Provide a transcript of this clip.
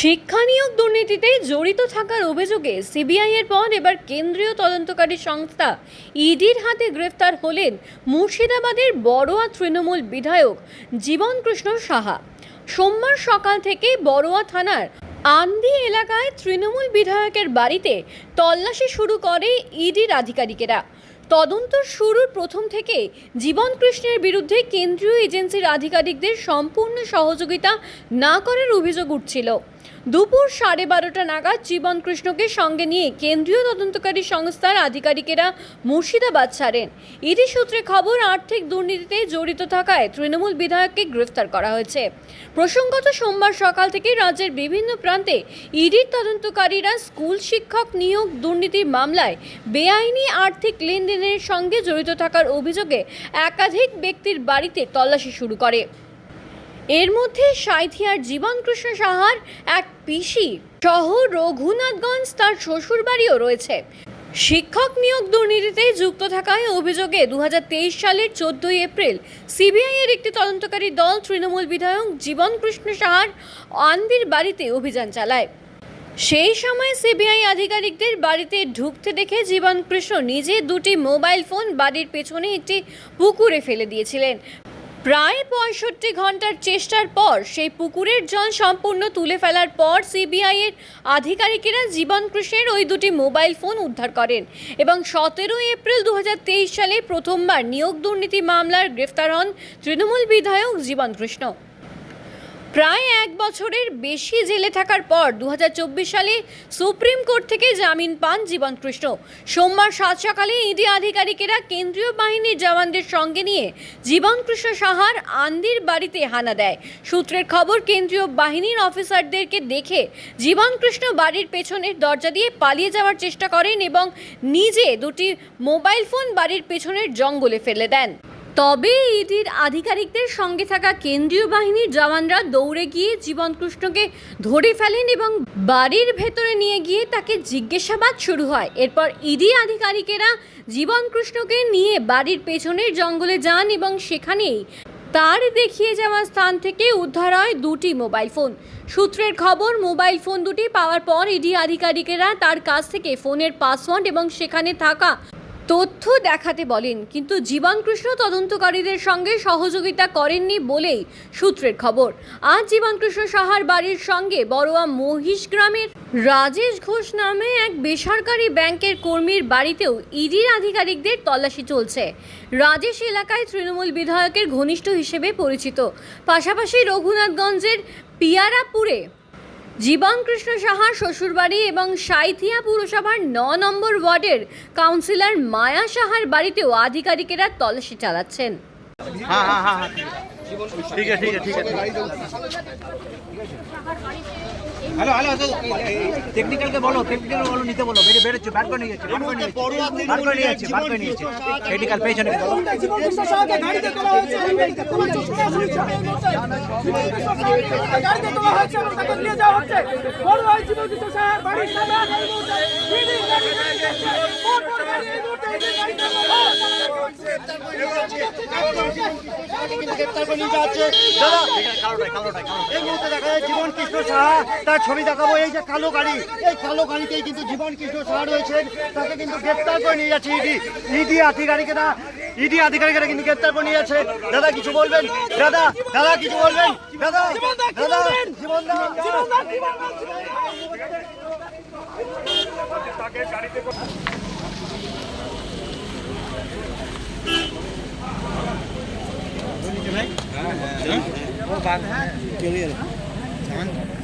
শিক্ষা নিয়োগ দুর্নীতিতে জড়িত থাকার অভিযোগে সিবিআই এর পর এবার কেন্দ্রীয় তদন্তকারী সংস্থা ইডির হাতে গ্রেফতার হলেন মুর্শিদাবাদের বড়োয়া তৃণমূল বিধায়ক জীবনকৃষ্ণ সাহা। সোমবার সকাল থেকে বড়োয়া থানার আন্দি এলাকায় তৃণমূল বিধায়কের বাড়িতে তল্লাশি শুরু করে ইডির আধিকারিকেরা। তদন্ত শুরুর প্রথম থেকে জীবন কৃষ্ণের বিরুদ্ধে কেন্দ্রীয় এজেন্সির আধিকারিকদের সম্পূর্ণ সহযোগিতা না করার অভিযোগ উঠছিল। দুপুর সাড়ে বারোটা নাগাদ জীবন কৃষ্ণকে সঙ্গে নিয়ে কেন্দ্রীয় তদন্তকারী সংস্থার আধিকারিকেরা মুর্শিদাবাদ ছাড়েন। ইডি সূত্রে খবর, আর্থিক দুর্নীতিতে জড়িত থাকায় তৃণমূল বিধায়ককে গ্রেফতার করা হয়েছে। প্রসঙ্গত, সোমবার সকাল থেকে রাজ্যের বিভিন্ন প্রান্তে ইডির তদন্তকারীরা স্কুল শিক্ষক নিয়োগ দুর্নীতির মামলায় বেআইনি আর্থিক লেনদেনের সঙ্গে জড়িত থাকার অভিযোগে একাধিক ব্যক্তির বাড়িতে তল্লাশি শুরু করে। এর মধ্যে সাঁইথিয়ার জীবন কৃষ্ণ সাহার এক পিসি সহ রঘুনাথগঞ্জ তার শ্বশুরবাড়িও রয়েছে। শিক্ষক নিয়োগ দুর্নীতিতে যুক্ত থাকায় অভিযোগে দু হাজার তেইশ সালের চোদ্দই এপ্রিল সিবিআই এর একটি তদন্তকারী দল তৃণমূল বিধায়ক জীবন কৃষ্ণ সাহার আন্দির বাড়িতে অভিযান চালায়। সেই সময় সিবিআই আধিকারিকদের বাড়িতে ঢুকতে দেখে জীবন কৃষ্ণ নিজে দুটি মোবাইল ফোন বাড়ির পেছনে একটি পুকুরে ফেলে দিয়েছিলেন। প্রায় পঁয়ষট্টি ঘণ্টার চেষ্টার পর সেই পুকুরের জল সম্পূর্ণ তুলে ফেলার পর সিবিআই এর আধিকারিকেরা জীবন কৃষ্ণের ওই দুটি মোবাইল ফোন উদ্ধার করেন এবং সতেরোই এপ্রিল দু হাজার তেইশ সালে প্রথমবার নিয়োগ দুর্নীতি মামলার গ্রেফতার হন তৃণমূল বিধায়ক জীবন কৃষ্ণ। প্রায় এক বছরের বেশি জেলে থাকার পর দু হাজার চব্বিশ সালে সুপ্রিম কোর্ট থেকে জামিন পান জীবন কৃষ্ণ। সোমবার সাত সকালে ইডি আধিকারিকেরা কেন্দ্রীয় বাহিনীর জওয়ানদের সঙ্গে নিয়ে জীবন কৃষ্ণ সাহার আন্দির বাড়িতে হানা দেয়। সূত্রের খবর, কেন্দ্রীয় বাহিনীর অফিসারদেরকে দেখে জীবন কৃষ্ণ বাড়ির পেছনের দরজা দিয়ে পালিয়ে যাওয়ার চেষ্টা করেন এবং নিজে দুটি মোবাইল ফোন বাড়ির পেছনের জঙ্গলে ফেলে দেন। তবে ইডির আধিকারিকদের সঙ্গে থাকা কেন্দ্রীয় বাহিনীর জওয়ানরা দৌড়ে গিয়ে জীবন কৃষ্ণকে ধরে ফেলেন এবং বাড়ির ভেতরে নিয়ে গিয়ে তাকে জিজ্ঞাসাবাদ শুরু হয়। এরপর ইডি আধিকারিকেরা জীবন কৃষ্ণকে নিয়ে বাড়ির পেছনের জঙ্গলে যান এবং সেখানেই তার দেখিয়ে যাওয়া স্থান থেকে উদ্ধার হয় দুটি মোবাইল ফোন। সূত্রের খবর, মোবাইল ফোন দুটি পাওয়ার পর ইডি আধিকারিকেরা তার কাছ থেকে ফোনের পাসওয়ার্ড এবং সেখানে থাকা তথ্য দেখাতে বলেন, কিন্তু জীবন কৃষ্ণ তদন্তকারীদের সঙ্গে সহযোগিতা করেননি বলেই সূত্রের খবর। আজ জীবন কৃষ্ণ সাহার বাড়ির সঙ্গে বড়োয়া মহিষ গ্রামের রাজেশ ঘোষ নামে এক বেসরকারি ব্যাংকের কর্মীর বাড়িতেও ইডির আধিকারিকদের তল্লাশি চলছে। রাজেশ এলাকায় তৃণমূল বিধায়কের ঘনিষ্ঠ হিসেবে পরিচিত। পাশাপাশি রঘুনাথগঞ্জের পিয়ারাপুরে জীবন কৃষ্ণ সাহা শ্বশুরবাড়ি এবং সাইথিয়া পুরসভার ন নম্বর ওয়ার্ডের কাউন্সিলর মায়া সাহার বাড়িতেও আধিকারিকেরা তল্লাশি চালাচ্ছেন। হ্যাঁ, হ্যাঁ, হ্যাঁ, ঠিক আছে ঠিক আছে ঠিক আছে। হ্যালো হ্যালো টেকনিক্যালকে বলো টেকনিক্যাল বলো, নিতে বলো, বেরিয়ে বেরোচ্ছে, বার করে নিয়ে যাচ্ছে, বার করে নিয়ে যাচ্ছে, বার করে নিয়ে যাচ্ছে, বার করে নিয়ে টেকনিক্যাল পেছনে বলো। গাড়ি নিয়ে যাচ্ছে। দেখা জীবন কৃষ্ণ তার ছবি দেখাবো এই যে কালো গাড়ি এই কালো গাড়িতেই কিন্তু জীবন কৃষ্ণ কিন্তু গ্রেপ্তার করে নিয়ে যাচ্ছে গ্রেপ্তার করে নিয়ে যাচ্ছে দাদা কিছু বলবেন দাদা দাদা কিছু বলবেন দাদা দাদা জীবন 行了行了不了尽